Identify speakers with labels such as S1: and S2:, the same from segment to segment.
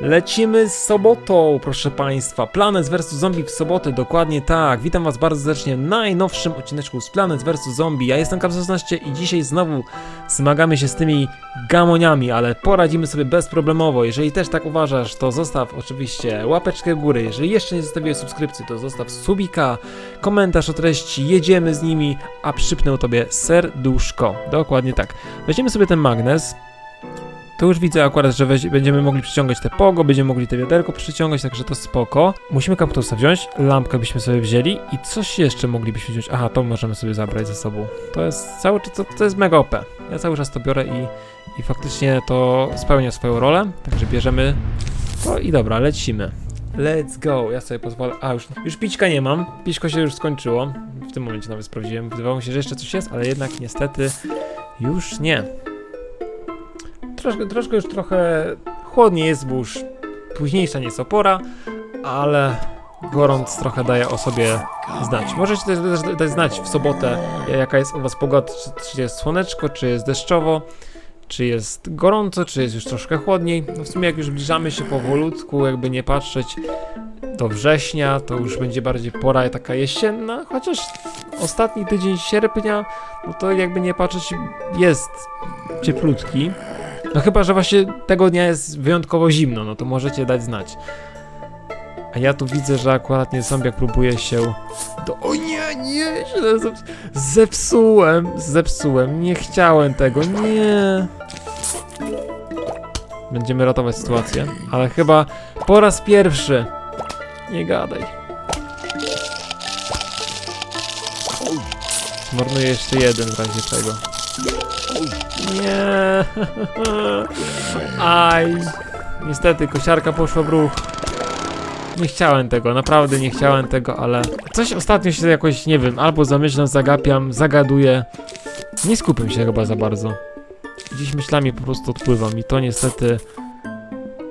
S1: Lecimy z sobotą, proszę Państwa. Planet vs Zombie w sobotę, dokładnie tak. Witam Was bardzo serdecznie w najnowszym odcineczku z Planet vs Zombie. Ja jestem Kap16 i dzisiaj znowu zmagamy się z tymi gamoniami, ale poradzimy sobie bezproblemowo. Jeżeli też tak uważasz, to zostaw oczywiście łapeczkę w. Jeżeli jeszcze nie zostawiłeś subskrypcji, to zostaw subika, komentarz o treści, jedziemy z nimi, a przypnę Tobie serduszko. Dokładnie tak. Weźmiemy sobie ten magnes. To już widzę akurat, że weź, będziemy mogli przyciągać te pogo, będziemy mogli te wiaderko przyciągać, także to spoko. Musimy kaptusa wziąć, lampkę byśmy sobie wzięli i coś jeszcze moglibyśmy wziąć. Aha, to możemy sobie zabrać ze sobą. To jest cały to, to jest mega OP. Ja cały czas to biorę i, i faktycznie to spełnia swoją rolę, także bierzemy to i dobra, lecimy. Let's go, ja sobie pozwolę. A, już, już pićka nie mam. Pićko się już skończyło. W tym momencie nawet sprawdziłem. Wydawało mi się, że jeszcze coś jest, ale jednak niestety już nie. Troszkę, troszkę już trochę chłodniej jest, bo już późniejsza nie jest opora, ale gorąc trochę daje o sobie znać. Możecie też dać znać w sobotę, jaka jest u Was pogoda, czy, czy jest słoneczko, czy jest deszczowo, czy jest gorąco, czy jest już troszkę chłodniej. No w sumie jak już zbliżamy się powolutku, jakby nie patrzeć do września, to już będzie bardziej pora taka jesienna, chociaż ostatni tydzień sierpnia, no to jakby nie patrzeć jest cieplutki. No chyba, że właśnie tego dnia jest wyjątkowo zimno, no to możecie dać znać. A ja tu widzę, że akurat nie zombiak próbuje się do... O nie, nie, źle zep... zepsułem, zepsułem, nie chciałem tego, nie. Będziemy ratować sytuację, ale chyba po raz pierwszy. Nie gadaj. Zmarnuję jeszcze jeden w razie czego. Nie. Aj. Niestety, kosiarka poszła w ruch. Nie chciałem tego, naprawdę nie chciałem tego, ale coś ostatnio się jakoś, nie wiem, albo zamyślam, zagapiam, zagaduję. Nie skupiam się chyba za bardzo. Dziś myślami po prostu odpływam i to niestety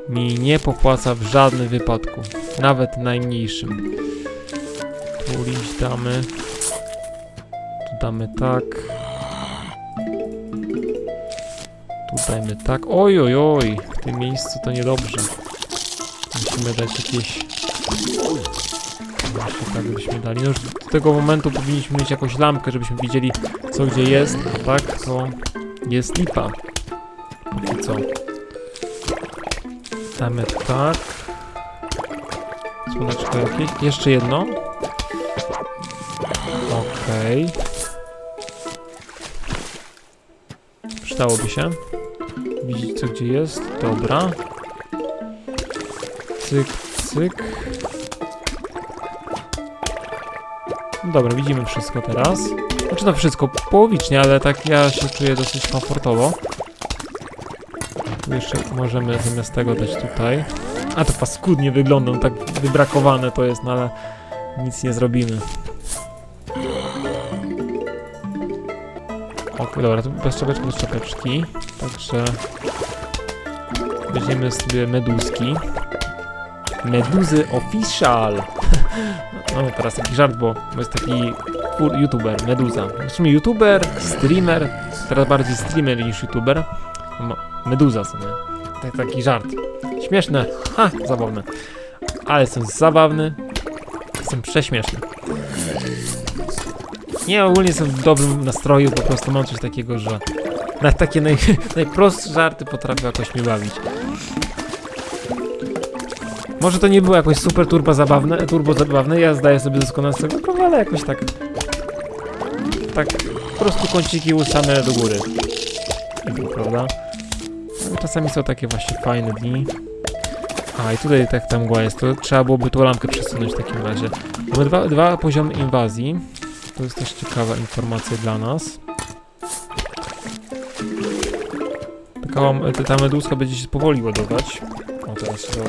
S1: mi nie popłaca w żadnym wypadku. Nawet najmniejszym. Tu liść damy. Tu damy tak. Dajmy tak. Oj, oj, oj. W tym miejscu to niedobrze. Musimy dać jakieś... Właśnie tak byśmy dali. No już do tego momentu powinniśmy mieć jakąś lampkę, żebyśmy widzieli co gdzie jest. A tak to jest lipa. Póki co. Damy tak. Słoneczko jakieś. Jeszcze jedno. Okej. Przydałoby się. Widzieć co gdzie jest. Dobra. Cyk, cyk. No Dobra, widzimy wszystko teraz. Znaczy no wszystko połowicznie, ale tak ja się czuję dosyć komfortowo. Tu jeszcze możemy zamiast tego dać tutaj. A to paskudnie wygląda, no tak wybrakowane to jest, no ale nic nie zrobimy. Ok, dobra, tu bez czapeczki, bez czapeczki. Także weźmiemy sobie meduski. Meduzy Official. No teraz taki żart, bo jest taki youtuber, Meduza. W sumie youtuber, streamer, teraz bardziej streamer niż youtuber. Ma- Meduza sobie. Tak, taki żart. Śmieszne, ha, zabawne. Ale jestem zabawny. Jestem prześmieszny. Nie, ogólnie jestem w dobrym nastroju, po prostu mam coś takiego, że na takie naj, najprostsze żarty potrafię jakoś mnie bawić. Może to nie było jakoś super turbo zabawne, turbo zabawne, ja zdaję sobie doskonale z tego sprawę, ale jakoś tak... Tak, po prostu kąciki usane do góry. Prawda? Czasami są takie właśnie fajne dni. A, i tutaj tak ta mgła jest, to trzeba byłoby tą lampkę przesunąć w takim razie. Mamy dwa, dwa poziomy inwazji. To jest też ciekawa informacja dla nas. Taka, ta meduska będzie się powoli ładować. O, teraz się.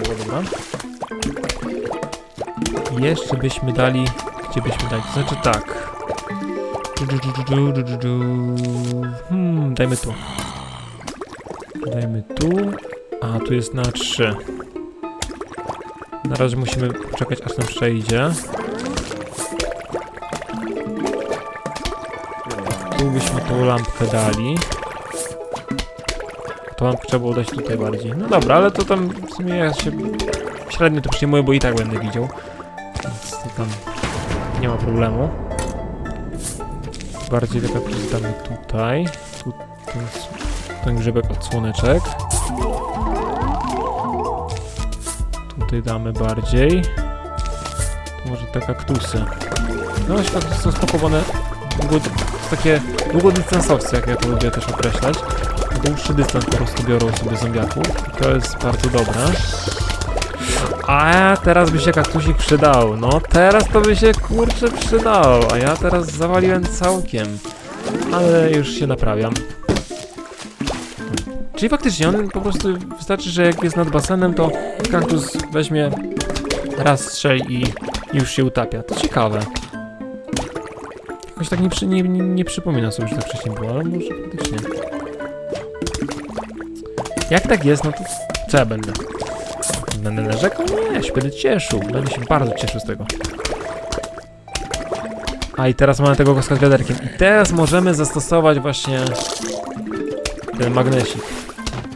S1: I Jeszcze byśmy dali... Gdzie byśmy dali? To znaczy tak. Hmm, dajmy tu. Dajmy tu. A, tu jest na 3. Na razie musimy poczekać aż nam przejdzie. Tu byśmy tą lampkę dali. to mam trzeba było dać tutaj bardziej. No dobra, ale to tam w sumie ja się średnio to przyjmuję, bo i tak będę widział. Więc to tam nie ma problemu. Bardziej taka damy tutaj. Tu ten, ten grzybek od słoneczek. Tutaj damy bardziej. Tu może te kaktusy. No światło są spakowane długo, takie długodystansowce, jak ja to lubię też określać. Dłuższy dystans po prostu biorą sobie zombiaków to jest bardzo dobre. A teraz by się kaktusik przydał. No teraz to by się kurczę przydał. A ja teraz zawaliłem całkiem. Ale już się naprawiam. Czyli faktycznie on po prostu wystarczy, że jak jest nad basenem, to kaktus weźmie raz strzeli i już się utapia. To ciekawe. Jakoś tak nie, przy, nie, nie, nie przypomina sobie, że tak wcześniej było, ale może faktycznie. Jak tak jest, no to co ja będę? Będę narzekał? Nie, się będę cieszył. Będę się bardzo cieszył z tego. A i teraz mamy tego koska z wiaderkiem. I teraz możemy zastosować właśnie ten magnesik.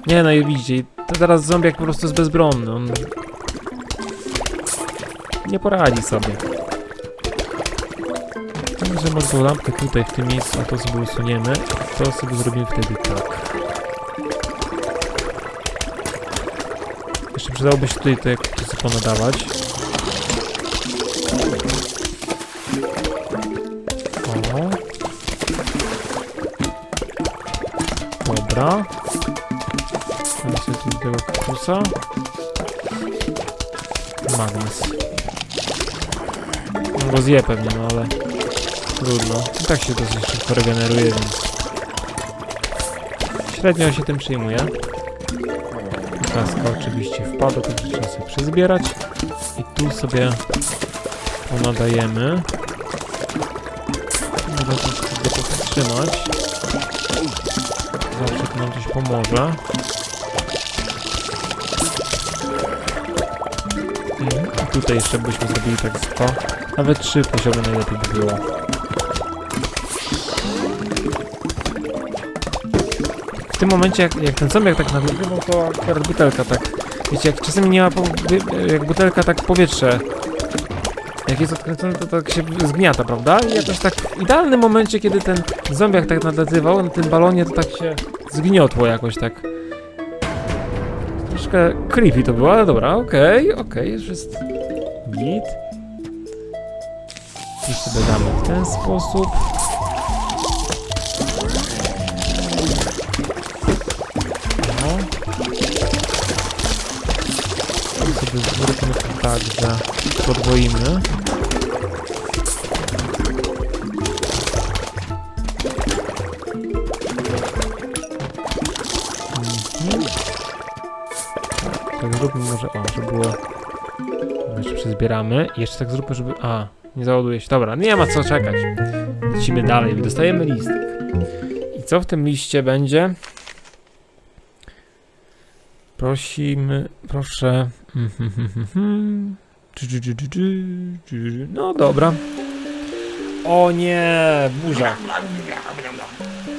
S1: Nie no i widzicie, to teraz zombiak po prostu jest bezbronny. On nie poradzi sobie. Także może tą lampkę tutaj w tym miejscu, a to sobie usuniemy. To sobie zrobimy wtedy tak. Jeszcze przydałoby się tutaj te kaktusy ponadawać. O. Dobra. Sobie tu tego kaktusa. Magnes. On go zje pewnie, no ale trudno. I tak się dosyć szybko regeneruje, więc średnio się tym przyjmuje. Kaska oczywiście wpada, także trzeba sobie przezbierać. I tu sobie ponadajemy. Można to powstrzymać. Zawsze to nam coś pomoże. Mhm. I tutaj jeszcze byśmy zrobili tak z to. Nawet trzy poziomy najlepiej by było. Tym momencie, jak, jak ten zombiak tak nagrywał, to akurat butelka tak... Wiecie, jak czasami nie ma... Po, jak butelka tak powietrze... Jak jest odkręcone, to tak się zgniata, prawda? I jakoś tak w idealnym momencie, kiedy ten zombiak tak nadlatywał na tym balonie, to tak się zgniotło jakoś tak. Troszkę creepy to było, ale dobra, okej, okej, już jest git. Tu sobie damy w ten sposób. Zróbmy to tak, że podwoimy. Mhm. Tak zróbmy może, o, żeby było... Jeszcze przezbieramy. I jeszcze tak zróbmy, żeby... A, nie załaduje się. Dobra, nie ma co czekać. Lecimy dalej. Dostajemy listek. I co w tym liście będzie? Prosimy, proszę. Mhm, mhm, mhm. Dżu, dżu, dżu, dżu, dżu, dżu, dżu. No dobra. O nie, burza.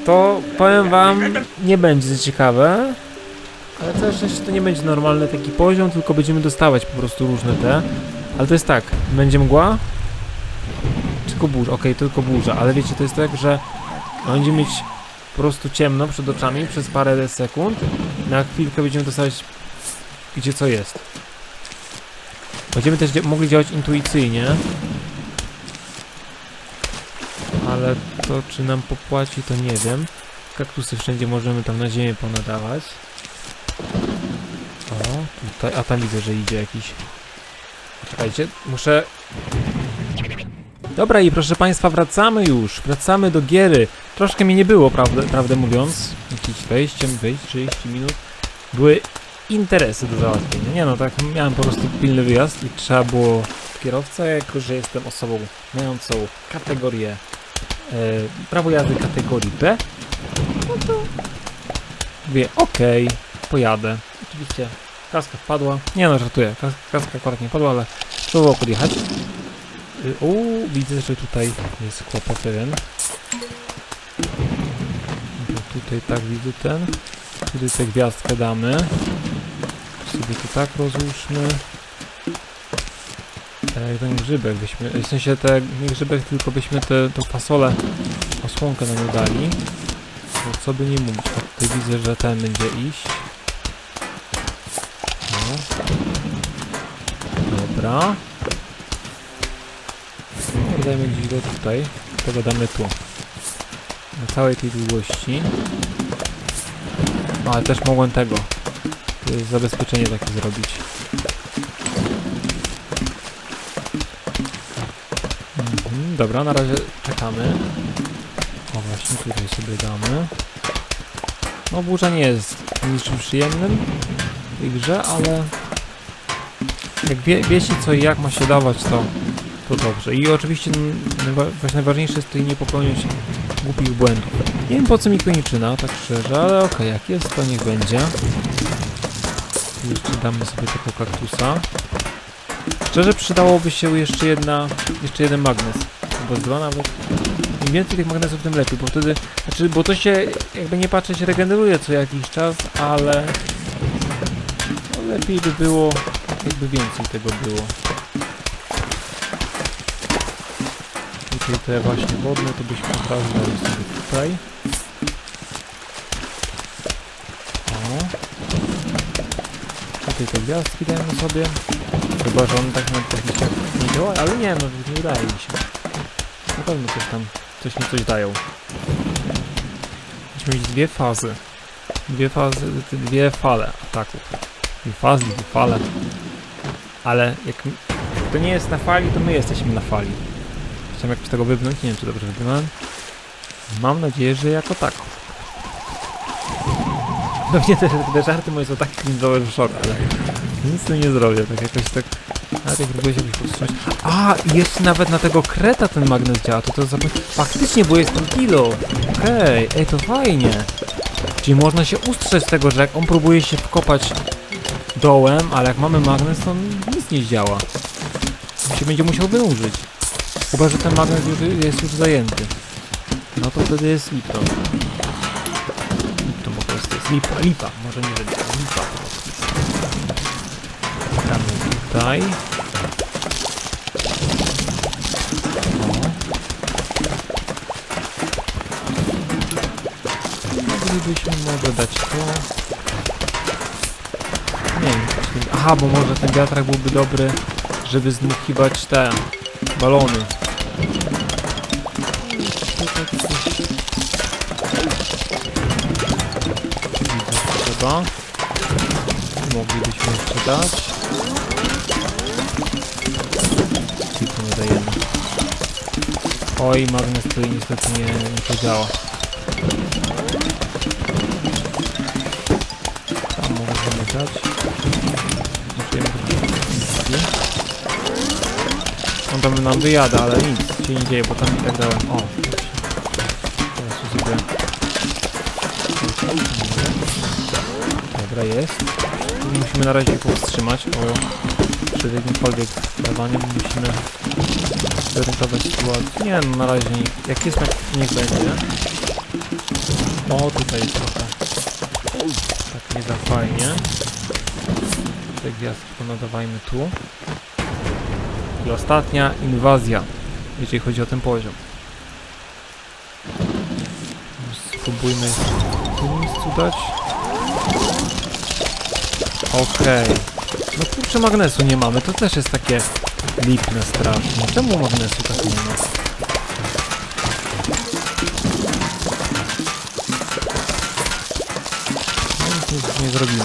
S1: To powiem wam, nie będzie ciekawe. Ale całe szczęście to nie będzie normalny taki poziom, tylko będziemy dostawać po prostu różne te. Ale to jest tak, będzie mgła. Tylko burza, okej, tylko burza, ale wiecie, to jest tak, że będziemy mieć po prostu ciemno przed oczami przez parę sekund. Na chwilkę będziemy dostawać gdzie co jest. Będziemy też mogli działać intuicyjnie. Ale to czy nam popłaci, to nie wiem. Kaktusy wszędzie możemy tam na ziemię ponadawać. O, tutaj, a tam widzę, że idzie jakiś. Czekajcie, muszę... Dobra i proszę Państwa, wracamy już, wracamy do giery. Troszkę mi nie było, prawdę, prawdę mówiąc, jakieś wejściem, wyjść 30 minut. Były interesy do załatwienia. Nie no, tak miałem po prostu pilny wyjazd i trzeba było kierowca, jako że jestem osobą mającą kategorię e, prawo jazdy kategorii B, no to mówię, okej, pojadę. Oczywiście kaska wpadła. Nie no, żartuję. Kas kaska akurat nie padła, ale trzeba było podjechać. Uuu, widzę, że tutaj jest kłopot. Bo Tutaj tak widzę ten. Tutaj tę gwiazdkę damy. Sobie to tak rozłóżmy. E, ten grzybek byśmy, w sensie te, nie grzybek, tylko byśmy te, tą fasolę, osłonkę nią dali. Bo co by nie mówić, o, tutaj widzę, że ten będzie iść. No. Dobra. No, dajmy gdzieś go tutaj, tego damy tu. Na całej tej długości. No, ale też mogłem tego. Zabezpieczenie takie zrobić. Mhm, dobra, na razie czekamy. O właśnie, tutaj sobie damy. No burza nie jest niczym przyjemnym w tej grze, ale jak wie, wiecie co i jak ma się dawać, to, dobrze. I oczywiście właśnie najważniejsze jest tutaj nie popełniać głupich błędów. Nie wiem po co mi koniczyna, tak szczerze, ale okej, jak jest to niech będzie. Jeszcze damy sobie tego kaktusa. Szczerze przydałoby się jeszcze jedna, jeszcze jeden magnes. Albo dwa nawet. Im więcej tych magnesów, tym lepiej, bo wtedy, znaczy, bo to się jakby nie patrzeć regeneruje co jakiś czas, ale no, lepiej by było, jakby więcej tego było. Tutaj te właśnie wodne, to byśmy od razu dali sobie tutaj. O. Tutaj te gwiazdki dajemy sobie. Chyba, że one tak na nie działa, ale nie, no nie udaje mi się. Na pewno coś tam, coś mi coś dają. Musimy mieć dwie fazy. Dwie fazy, dwie fale ataków. Dwie fazy, dwie fale. Ale jak to nie jest na fali, to my jesteśmy na fali. Chciałem jakoś tego wypnąć, nie wiem czy dobrze wypnąłem. Mam nadzieję, że jako tak. Pewnie te, te żarty moje są tak cringe'owe, szok, ale nic tym nie zrobię, tak jakoś tak... Próbuję się powstrzymać. A, i jeszcze nawet na tego kreta ten magnes działa, to to zapy... Faktycznie, bo jest ten kilo. Okej, ej, to fajnie. Czyli można się ustrzec z tego, że jak on próbuje się wkopać dołem, ale jak mamy magnes, to nic nie działa. On się będzie musiał wynurzyć. Chyba, że ten magnes już jest już zajęty. No to wtedy jest Lipton. Lipton po prostu jest lipa, lipa, może nie wiem, lipa po tutaj. O. Moglibyśmy może dać to. Nie wiem, aha, bo może ten wiatrak byłby dobry, żeby zdmuchiwać te balony. Trzeba. Moglibyśmy jeszcze dać. I tu dajemy. Oj, magnes tutaj niestety nie, nie podziała. On tam nam wyjada, ale nic się nie dzieje, bo tam i tak dałem. O. Teraz sobie. Dobra, jest. Musimy na razie powstrzymać, bo przed jakimkolwiek dawaniem musimy zorientować sytuację. Nie, no na razie nie. Jak jest, tak niech będzie. O, tutaj jest trochę. Tak nie za fajnie. Te gwiazdki ponadawajmy tu. I ostatnia inwazja, jeżeli chodzi o ten poziom. Spróbujmy w tym miejscu dać. Okej. No kurczę, magnesu nie mamy, to też jest takie lipne strasznie. Czemu magnesu tak nie ma? No nic nie zrobimy.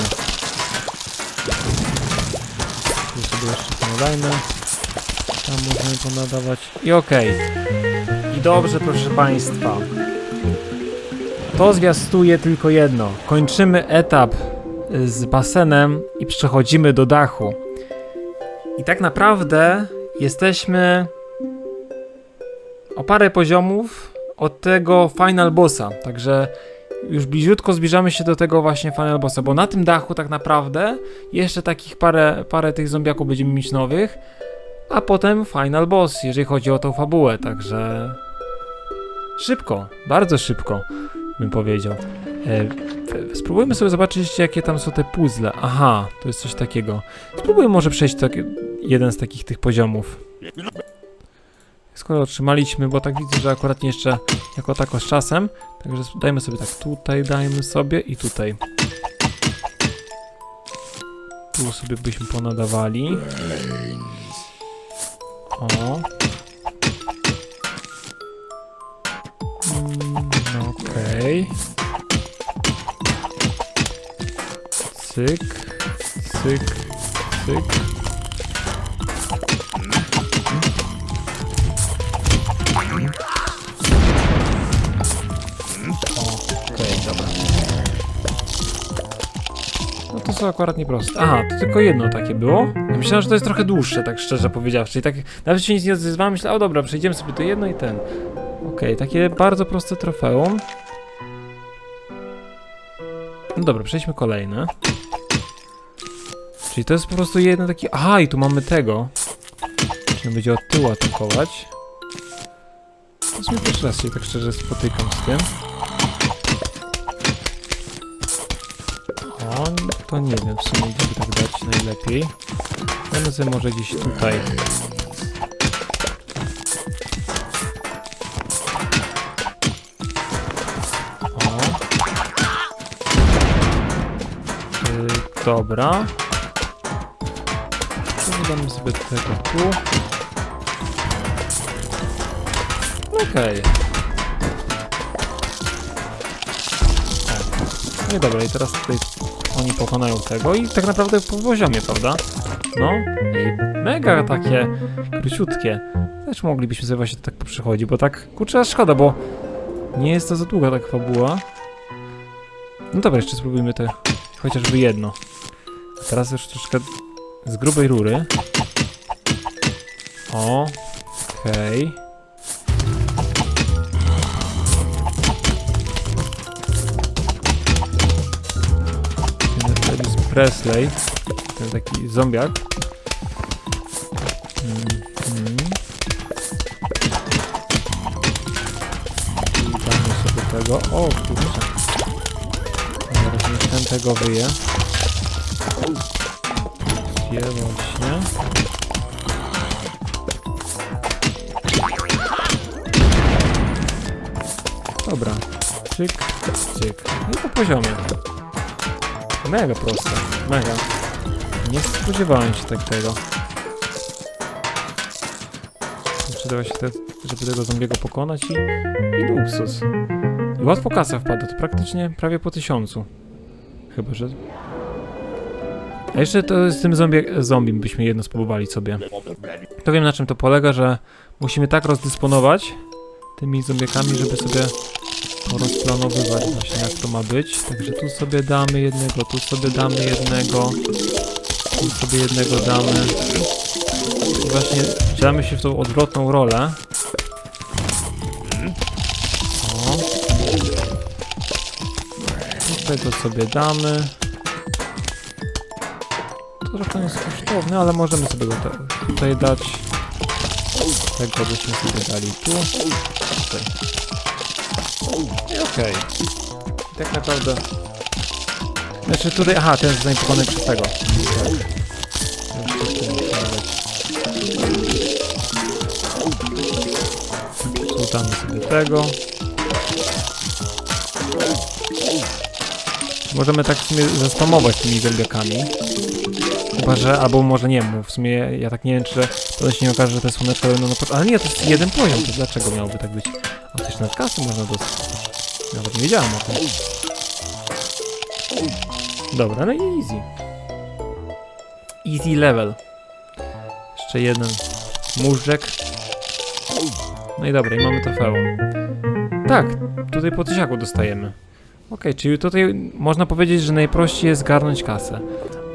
S1: Tu sobie jeszcze to nadajmy. Tam możemy. I okej. I dobrze, proszę Państwa. To zwiastuje tylko jedno. Kończymy etap y, z basenem i przechodzimy do dachu. I tak naprawdę jesteśmy o parę poziomów od tego final bossa. Także już bliziutko zbliżamy się do tego właśnie final bossa, bo na tym dachu tak naprawdę jeszcze takich parę, parę tych zombiaków będziemy mieć nowych a potem final boss, jeżeli chodzi o tą fabułę, także szybko, bardzo szybko. bym powiedział. E, spróbujmy sobie zobaczyć, jakie tam są te puzzle. Aha, to jest coś takiego. Spróbujmy może przejść tak, jeden z takich tych poziomów. Skoro otrzymaliśmy, bo tak widzę, że akurat nie jeszcze jako tako z czasem, także dajmy sobie tak tutaj, dajmy sobie i tutaj. Tu sobie byśmy ponadawali. O. Mm, Okej. Cyk, cyk, cyk. Są akurat nieproste. Aha, to tylko jedno takie było. Ja myślałem, że to jest trochę dłuższe, tak szczerze powiedziawszy. I tak nawet się nic nie odzywałem, myślałem, o dobra, przejdziemy sobie to jedno i ten. Okej, takie bardzo proste trofeum. No dobra, przejdźmy kolejne. Czyli to jest po prostu jedno takie... Aha, i tu mamy tego. Czyli będzie od tyłu atakować. Jest mi pierwszy raz się tak szczerze spotykam z tym. O, to nie wiem w sumie, gdzie tak dać najlepiej. Damy sobie może gdzieś tutaj. O. Yy, dobra. To damy sobie tego tu. Okej. O. No i dobra, i teraz tutaj oni pokonają tego i tak naprawdę po poziomie, prawda? No i mega takie króciutkie. Też moglibyśmy sobie właśnie tak poprzechodzić, bo tak, kurczę, szkoda, bo nie jest to za długa tak fabuła. No dobra, jeszcze spróbujmy te chociażby jedno. Teraz już troszkę z grubej rury. O, okej. Ten Presley, ten taki zombiak. Mhm. I damy sobie tego. O kurczę. Zaraz niech ten tego wyje. Gdzie właśnie? Dobra. Cyk, cyk. I po poziomie. Mega proste. Mega. Nie spodziewałem się tak tego. Przydało się te, żeby tego zombiego pokonać i, i luksus. I łatwo kasa wpada, to praktycznie prawie po tysiącu. Chyba, że... A jeszcze to z tym zombie, zombiem byśmy jedno spróbowali sobie. To wiem na czym to polega, że musimy tak rozdysponować tymi zombiekami, żeby sobie porozplanowywać właśnie jak to ma być. Także tu sobie damy jednego, tu sobie damy jednego, tu sobie jednego damy. I właśnie wcielamy się w tą odwrotną rolę. O. Tego sobie damy. To trochę jest kosztowne, ale możemy sobie go tutaj dać. Tego byśmy sobie dali tu. Tutaj. Okej. I Tak naprawdę... Znaczy tutaj... Aha, ten jest zainfekowany przez tego. Tak. Jeszcze tu musimy dać. Tu damy sobie tego. Możemy tak w sumie zaspamować tymi zębiakami. Chyba, że... Albo może nie wiem, w sumie ja tak nie wiem, czy to się nie okaże, że te słoneczko będą na... Ale nie, to jest jeden poziom, to dlaczego miałoby tak być? A też na kasy można dostać. Nawet nie wiedziałem o tym. Dobra, no i easy. Easy level. Jeszcze jeden móżdżek. No i dobra, i mamy to feum. Tak, tutaj po tysiaku dostajemy. Okej, czyli tutaj można powiedzieć, że najprościej jest zgarnąć kasę.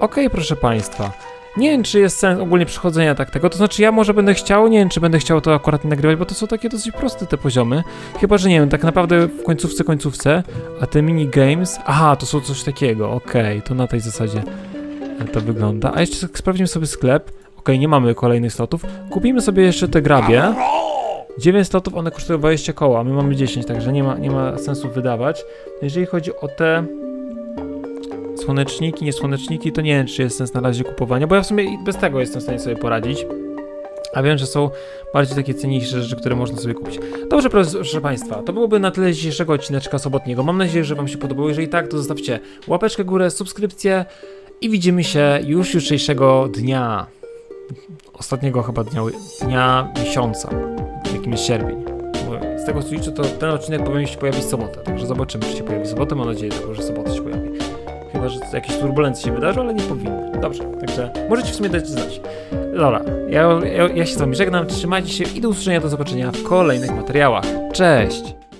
S1: Okej, proszę Państwa. Nie wiem, czy jest sens ogólnie przechodzenia tak tego. To znaczy, ja może będę chciał, nie wiem, czy będę chciał to akurat nagrywać, bo to są takie dosyć proste te poziomy. Chyba, że nie wiem, tak naprawdę w końcówce, końcówce. A te minigames. Aha, to są coś takiego. Okej, to na tej zasadzie e, to wygląda. A jeszcze tak sprawdzimy sobie sklep. Okej, nie mamy kolejnych slotów. Kupimy sobie jeszcze te grabie. 9 slotów, one kosztują 20 koła, my mamy 10, także nie ma, nie ma sensu wydawać. Jeżeli chodzi o te słoneczniki, nie słoneczniki, to nie wiem, czy jest sens na razie kupowania, bo ja w sumie bez tego jestem w stanie sobie poradzić. A wiem, że są bardziej takie cenniejsze rzeczy, które można sobie kupić. Dobrze, proszę, Państwa, to byłoby na tyle dzisiejszego odcineczka sobotniego. Mam nadzieję, że Wam się podobało. Jeżeli tak, to zostawcie łapeczkę górę, subskrypcję i widzimy się już jutrzejszego dnia. Ostatniego chyba dnia, dnia miesiąca, jakim jest sierpień. Z tego co liczę, to ten odcinek powinien się pojawić w sobotę, także zobaczymy, czy się pojawi w sobotę. Mam nadzieję, że sobotę. Chyba, że jakieś turbulencje się wydarzą, ale nie powinny. Dobrze, także możecie w sumie dać znać. Dobra, ja, ja, ja się z Wami żegnam, trzymajcie się i do usłyszenia, do zobaczenia w kolejnych materiałach. Cześć!